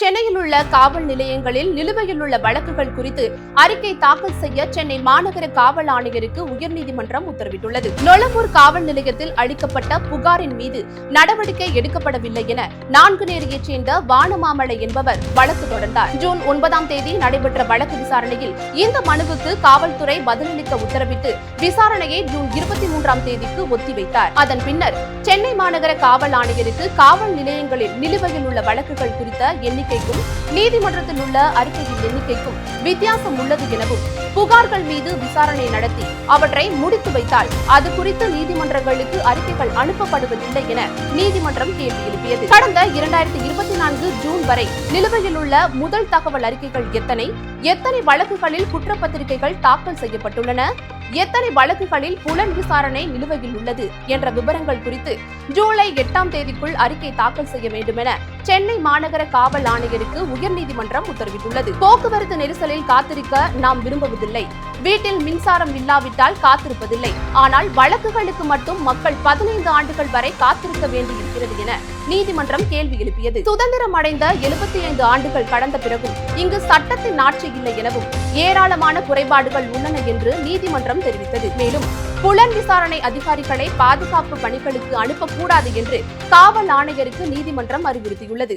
சென்னையில் உள்ள காவல் நிலையங்களில் நிலுவையில் உள்ள வழக்குகள் குறித்து அறிக்கை தாக்கல் செய்ய சென்னை மாநகர காவல் ஆணையருக்கு உயர்நீதிமன்றம் உத்தரவிட்டுள்ளது. நொளம்பூர் காவல் நிலையத்தில் அளிக்கப்பட்ட புகாரின் மீது நடவடிக்கை எடுக்கப்படவில்லை என நான்கு நேரியைச் சேர்ந்த வானமாமலை என்பவர் வழக்கு தொடர்ந்தார். ஜூன் ஒன்பதாம் தேதி நடைபெற்ற வழக்கு விசாரணையில் இந்த மனுவுக்கு காவல்துறை பதிலளிக்க உத்தரவிட்டு விசாரணையை ஜூன் இருபத்தி மூன்றாம் தேதிக்கு ஒத்திவைத்தார். அதன் பின்னர் சென்னை மாநகர காவல் ஆணையருக்கு காவல் நிலையங்களில் நிலுவையில் உள்ள வழக்குகள் குறித்த எண்ணிக்கை எண்ணிக்கைக்கும் நீதிமன்றத்தில் உள்ள அறிக்கையின் எண்ணிக்கைக்கும் வித்தியாசம் உள்ளது எனவும் புகார்கள் மீது விசாரணை நடத்தி அவற்றை முடித்து வைத்தால் அது குறித்து நீதிமன்றங்களுக்கு அறிக்கைகள் அனுப்பப்படுவதில்லை என நீதிமன்றம் கேள்வி எழுப்பியது. கடந்த இரண்டாயிரத்தி இருபத்தி நான்கு ஜூன் வரை நிலுவையில் உள்ள முதல் தகவல் அறிக்கைகள் எத்தனை எத்தனை வழக்குகளில் குற்றப்பத்திரிகைகள் தாக்கல் செய்யப்பட்டுள்ளன எத்தனை வழக்குகளில் புலன் விசாரணை நிலுவையில் உள்ளது என்ற விவரங்கள் குறித்து ஜூலை எட்டாம் தேதிக்குள் அறிக்கை தாக்கல் செய்ய வேண்டும் என சென்னை மாநகர காவல் ஆணையருக்கு உயர்நீதிமன்றம் உத்தரவிட்டுள்ளது. போக்குவரத்து நெரிசலில் காத்திருக்க நாம் விரும்புவதில்லை. வீட்டில் மின்சாரம் இல்லாவிட்டால் காத்திருப்பதில்லை. ஆனால் வழக்குகளுக்கு மட்டும் மக்கள் பதினைந்து ஆண்டுகள் வரை காத்திருக்க வேண்டியிருக்கிறது என நீதிமன்றம் கேள்வி எழுப்பியது. சுதந்திரம் அடைந்த எழுபத்தி ஐந்து ஆண்டுகள் கடந்த பிறகும் இங்கு சட்டத்தின் ஆட்சி இல்லை எனவும் ஏராளமான குறைபாடுகள் உள்ளன என்று நீதிமன்றம் தெரிவித்தது. மேலும் புலன் விசாரணை அதிகாரிகளை பாதுகாப்பு பணிகளுக்கு அனுப்பக்கூடாது என்று காவல் ஆணையருக்கு நீதிமன்றம் அறிவுறுத்தியுள்ளது.